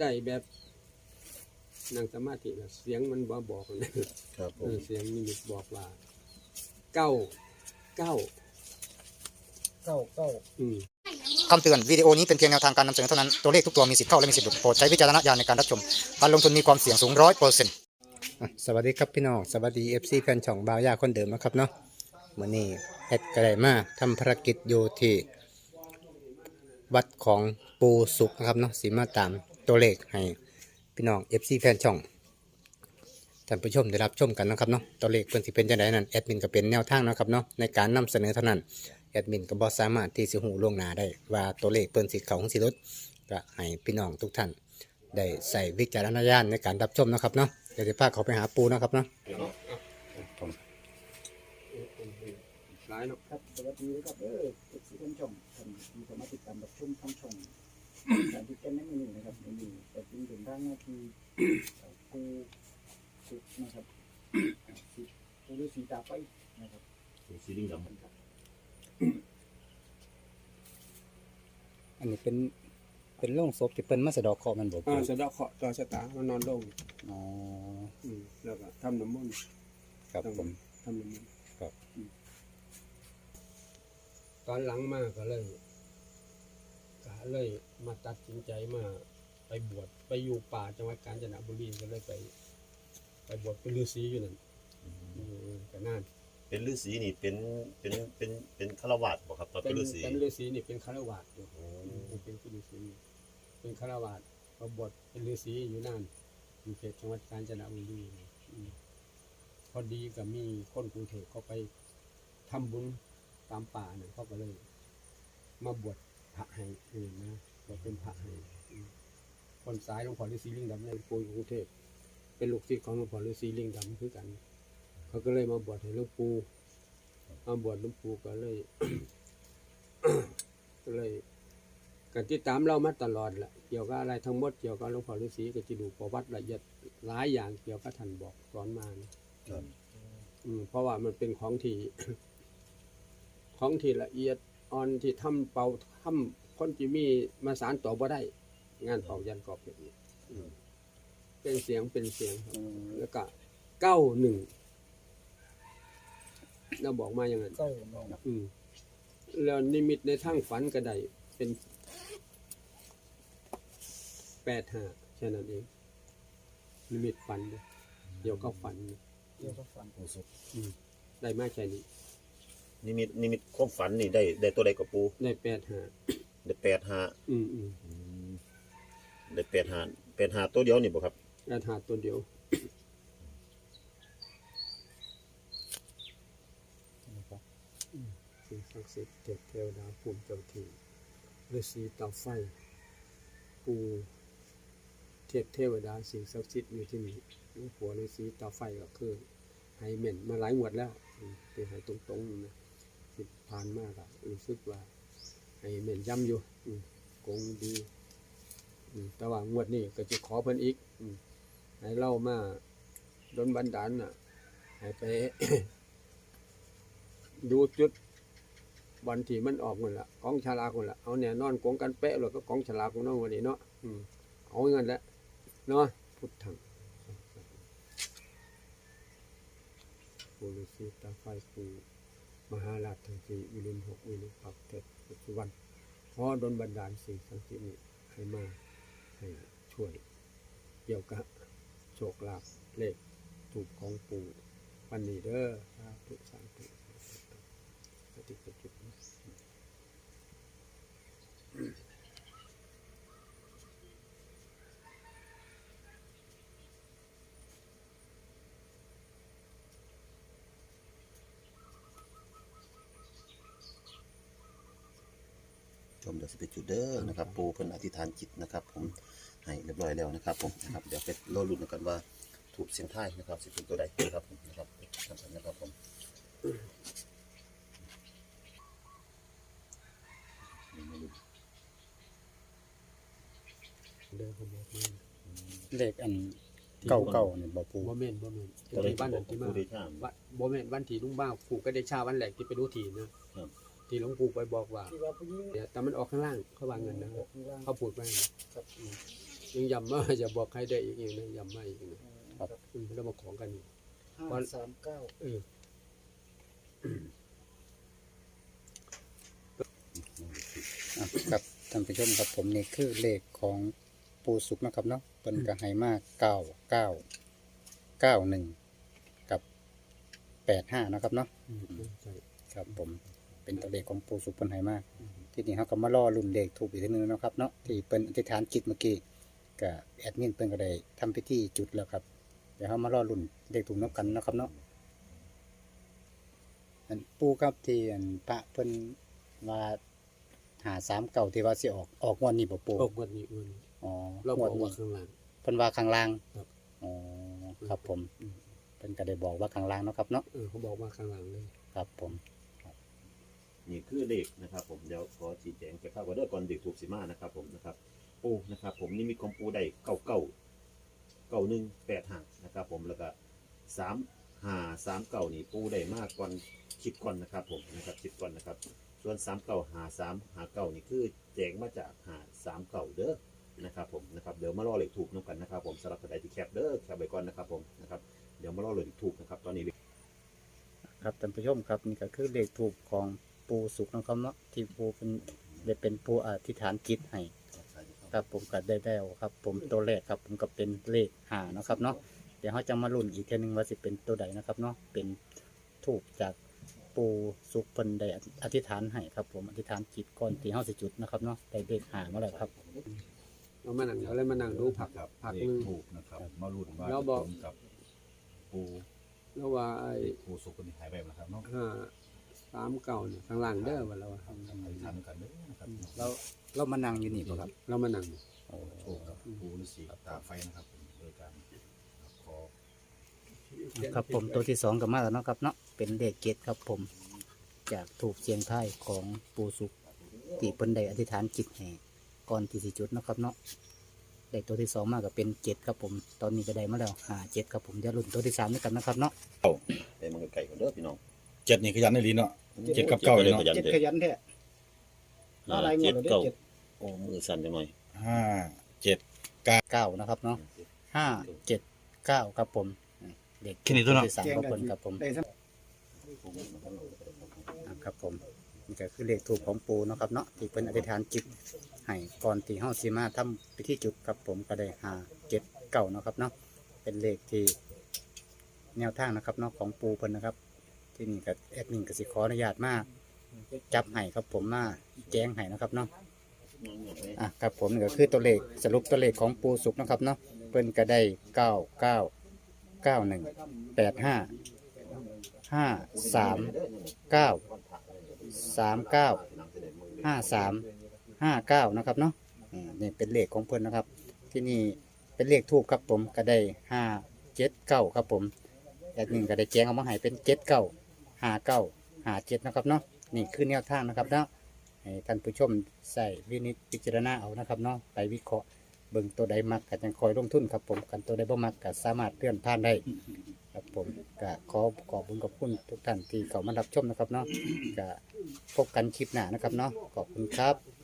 ได้แบบนั่งสมาธินะเสียงมันบ่บอกนะครับผเอมอเสียงนิมิตบอกว่าเก้าเก้าเก้าเก้าอืม คำเตือนวิดีโอนี้เป็นเพียงแนวทางการนำเสนอเท่านั้น ตัวเลขทุกตัวมีสิทธิ์เข้าและมีสิทธิ์หลุดโปรดใช้วิจารณญาณในการรับชม การลงทุนมีความเสี่ยงสูงร้อยเปอร์เซ็นต์สวัสดีครับพี่น้องสวัสดีเอฟซีแฟนช่องบาวยาคนเดิมนะครับเนาะวันนี้แอดกระไดมาทำภารกิจอยู่ที่วัดของปูสุกนะครับเนาะสีมาตาม ตัวเลขให้พี่น้องเอฟซีแฟนช่องท่านผู้ชมได้รับชมกันนะครับเนาะตัวเลขเพิ่นสิเป็นจังไดนั้นแอดมินก็เป็นแนวทางนะครับเนาะในการนำเสนอเท่านั้นแอดมินก็บ่สามารถที่สิหูล่วงหน้าได้ ว่าตัวเลขเปิ้นสิเข้าของสิลดก็ให้พี่น้องทุกท่านได้ใส่วิจารณญาณในการรับชมนะครับเนาะเดี๋ยวจะพาเขาไปหาปูนะครับเนาะหลายเนาะครับสวัสดีครับเออเอ็กซ์ท่านชมท่านที่สามารถติดตามรับชมทั้งช่อง การที่แก้นในมือนี้นะครับในมือแต่จริงถึงทางหน้าที่กูสุดนะครับสิกูฤาษีตาไปนะครับสีลิงดำครับอันนี้เป็นเป็นโล่งศพที่เปิ้นมาสะดอกเคราะห์มันบ่อ่าสะเดาะเคราะห์ต่อชะตามันนอนลงอ๋ออืมแล้วก็ทำน้ำมนต์ครับผม ทำน้ำมนต์ครับ อืมตอนหลังมาก็เลยก็เลย มาตัดสินใจมาไปบวชไปอยู่ป่าจังหวัดกาญจนบุรีก็เลยไป ไปบวชเป็นฤาษีอยู่นั่นอืมก็นั่นเป็นฤาษีนี่เป็นเป็นเป็นเป็นฆราวาสบ่ครับตอนเป็เป็นนฤาษีเป็นฤาษีนี่เป็นคารวาสอยู่โอ้เป็นฤาษีเป็นคารวาสมาบวชเป็นฤาษีอยู่นั่นอยู่เขตจังหวัดกาญจนบุรีอืมพอดีก็มีคนกรุงเทพเขาไปทำบุญตามป่าเนี่ยเขาก็เลย มาบวชพระให้เองนะ บวชเป็นพระให้อืมคนซ้ายหลวงพ่อฤาษีลิงดำในปูอยู่กรุงเทพเป็นลูกศิษย์ของหลวงพ่อฤาษีลิงดำคือกัน เขาก็เลยมาบวชให้หลวงปู่มาบวชหลวงปู่ก็เลยก็เลยก็ติดตามเรามาตลอดแหละเกี่ยวกับอะไรทั้งหมดเกี่ยวกับหลวงพ่อฤาษีก็จะดูประวัติละเอียดหลายอย่างเกี่ยวกับท่านบอกสอนมานะครับอืมเพราะว่ามันเป็นของที่ของที่ละเอียดอ่อนที่ทำเป่าทำ คนที่มีมาสารต่อบ่ได้ งานเป่ายันกรอบแบบนี้อืมเป็นเสียงเป็นเสียงครับเออแล้วก็เก้าหนึ่งเราบอกมาอย่างนั้น เก้าหนึ่งอืมแล้วนิมิตในทางฝันก็ได้เป็นแปดห้าแค่นั้นเอง นิมิตฝันเด้อเดี๋ยวก็ฝันเกี่ยวกับฟันโอ้สุดอืมได้มากแค่นี้นิมิตนิมิตความฝันนี่ได้ได้ตัวใดกับปูได้แปดห้า ได้แปดห้าอืมอืมได้แปดห้าแปดห้าตัวเดียวนี่บ่ครับแปดห้าตัวเดียวอืมสิ่งศักดิ์สิทธิ์เทพเทวดาภูมิเจ้าที่ฤาษีเตาไฟปูเทพเทวดาสิ่งศักดิ์สิทธิ์อยู่ที่นี่หลวงผัวฤาษีเตาไฟก็คือให้เหม็นมาหลายงวดแล้วอืมเป็นให้ตรงๆนะที่ผ่านมากอะรู้สึกว่า ให้เหม็นย้ำอยู่คงดีแต่ว่างวดนี้ก็จะขอเพิ่นอีกให้เล่ามาดนบันดาลน่ะ ให้ไป ดูจุดวันที่มันออกหมดละของฉลากหมดละเอาเนี่ยนอนกงกันเป๊ะเลยก็ของฉลากของน้องวันนี้เนาะอืมเอาเงินแหละเนาะพุทธังปูฤาษีตาไฟปู มหาราชทั้งสี่วิรุณหกวิรุณปักเจ็ดปัจจุบันขอดนบันดาลสิ่งทั้งสี่นี้ให้มาให้ช่วยเกี่ยวกับโชคลาภเลขถูกของปู่วันนี้เด้อสาธุสาธุสาธุปฏิปจุด ชมเดี๋ยวสิไปจุดเด้อนะครับปูเพิ่นอธิษฐานจิตนะครับ ผมให้เรียบร้อยแล้วนะครับ ผมนะครับเดี๋ยวไปรอลุ้นกันว่าถูกเสียงท้ายนะครับสิเป็นตัวใดนะครับผมนะครับนะครับผมเด้อคนบอกมาเลขอันเก่าเก่าๆเนี่ยบ่ปูบ่แม่นบ่แม่นตัวใดที่บ้านนั่นที่มาปูได้ช่างวันบ่แม่นวันที่ลุงบ้าผูกก็ได้ชาวันแรกที่ไปรู้ทีนะครับ ที่หลวงปู่ไปบอกว่าที่ว่าผู้หญิงเนี่ยแต่มันออกข้างล่างเขาวางเงินนะออกข้างล่างเขาพูดไว้ครับอืมยังย้ำมาอย่าบอกใครได้อีกอย่างนะย้ำมาอีกนะครับอืมแล้วมาของกันอีก ห้าสามเก้าเอออะครับท่านผู้ชมครับผมนี่คือเลขของปูสุกนะครับเนาะเป็นกระไฮมากเก้าเก้าเก้าหนึ่งกับแปดห้านะครับเนาะอืมใช่ ครับผม เป็นตัวเลขของปูสุกเป็นไฮมาก ที่นี่เขาก็มาล่อรุ่นเลขถูกอีกทีนึงนะครับเนาะที่เป็นอธิษฐานจิตเมื่อกี้กับแอดมินเพิ่นก็ได้ทำพิธีจุดแล้วครับ เดี๋ยวเขามาล่อรุ่นเลขถูกนับกันนะครับเนาะอันปูครับที่อันพระเพิ่นว่าหาสามเก่าที่ว่าสิออกออกงวดนี้บ่ปูออกวันนี้วันนี้อ๋อเรางบวอดกว่านี้ข้างล่างเพิ่นว่าข้างล่างครับ อ๋อ ครับผมอืมเพิ่นก็ได้บอกว่าข้างล่างเนาะครับเนาะ เออเขาบอกว่าข้างล่างเลย ครับผม นี่คือเลขนะครับ ผมเดี๋ยวขอชี้แจงจะเข้าว่าเด้อก่อนเด็กถูกสิมานะครับ ผมนะครับปูนะครับ ผมนี่มีของปูได้เก้าเก้าเก้าหนึ่งแปดห้านะครับ ผมแล้วก็สามหาสามเก้านี่ปูได้มากก่อนคิดก่อนนะครับ ผมนะครับคิดก่อนนะครับ ส่วนสามเก้าหาสามหาเก้านี่คือแจงมาจากหาสามเก้าเด้อนะครับผมนะครับเดี๋ยวมารอเลขถูกน้ำกันนะครับ ผมสำหรับใครที่แคปเด้อแคปไว้ก่อนนะครับ ผมนะครับเดี๋ยวมารอเลขถูกนะครับ ตอนนี้ครับท่านผู้ชมครับนี่ก็คือเลขถูกของ ปูสุกนะครับเนาะที่ปูเป็นได้เป็นปูอธิษฐานจิตให้ครับผมก็ได้แล้วครับ ผมตัวแรกครับ ผมก็เป็นเลขหาเนาะครับเนาะเดี๋ยวเขาจะมาลุ้นอีกเทีนึงว่าสิเป็นตัวใดนะครับเนาะเป็นถูกจากปูสุกเพิ่นได้อธิษฐานให้ครับ ผมอธิษฐานจิตก่อนที่เฮาสิจุดนะครับเนาะได้เลขหามาแล้วครับเรามานั่งเราเลยมานั่งดูผักครับผักเลหนึขงถูกนะครับ มาลุ้นว่าแล้วบอก จะตรงกับปูแล้วว่าไอ้ ปูสุกคนนี้หายไปแล้วนะครับเนาะห้า สามเก่าเนี่ยข้างล่างเด้อว่าเราว่าทำทำทำกันเด้อนะครับเราเรามานั่งอยู่นี่ป่ะครับเรามานั่งโอ้โชคกับปูฤาษีตาไฟนะครับผมโดยการขอครับผมตัวที่สองก็มาแล้วเนาะครับเนาะเป็นเลขเกตครับผม จากถูกเสียงไทายของปูสุกที่เพิ่นได้อธิษฐานจิตให้ก่อนที่สิจุดเนาะครับเนาะได้ตัวที่สองมาก็เป็นเจ็ดครับผม ตอนนี้ก็ได้มาแล้วหาเจ็ดครับผมเดี๋ยวลุ้นตัวที่สามด้วยกันนะครับเนาะไปมันไก่ก่อนเด้อพี่น้อง เจ็ดนี่ขยันในลีเนาะเจ็ดกับเก้าเลยเนาะเจ็ดเจ็ดเลยขยันแท้อะไรงวดเลยเด้อเจ็ดโอ้มือสั่นจังหน่อยห้าเจ็ดเก้านะครับเนาะห้าเจ็ดเก้าครับผมเด็กแค่นี้ตัวเนาะที่สามครับผมครับผมได้สักอะครับผมนี่ก็คือเลขถูกของปูเนาะครับเนาะที่เป็นอธิษฐานจิตให้ก่อนที่เฮาสิมาทำพิธีจุดครับผมก็ได้หาเจ็ดเก้าเนาะครับเนาะเป็นเลขที่แนวทางนะครับเนาะของปูเพิ่นนะครับ ที่นี่ก็แอดมินก็สิขออนุญาตมาก จับให้ครับผมมาแจ้งให้นะครับเนาะอะครับผมนี่ก็คือตัวเลขสรุปตัวเลขของปูสุกนะครับเนาะเพิ่นก็ได้เก้าเก้าเก้าหนึ่งแปดห้าห้าสามเก้าสามเก้าห้าสามห้าเก้านะครับเนาะอ่านี่เป็นเลขของเพิ่นนะครับ ที่นี่เป็นเลขทูบครับผมก็ได้ห้าเจ็ดเก้าครับผมแอดมินก็ได้แจ้งเอามาให้เป็นเจ็ดเก้า ห้าเก้าห้าเจ็ดนะครับเนาะนี่คือแนวทางนะครับเนาะให้ท่านผู้ชมใส่วินิจพิจารณาเอานะครับเนาะไปวิเคราะห์เบิ่งตัวใดมักกับจังคอยลงทุนครับผมกันตัวใดบ่มักก็สามารถเลื่อนผ่านได้ครับผมก็ขอขอบคุณขอบคุณทุกท่านที่เข้ามารับชมนะครับเนาะก็พบกันคลิปหน้านะครับเนาะขอบคุณครับ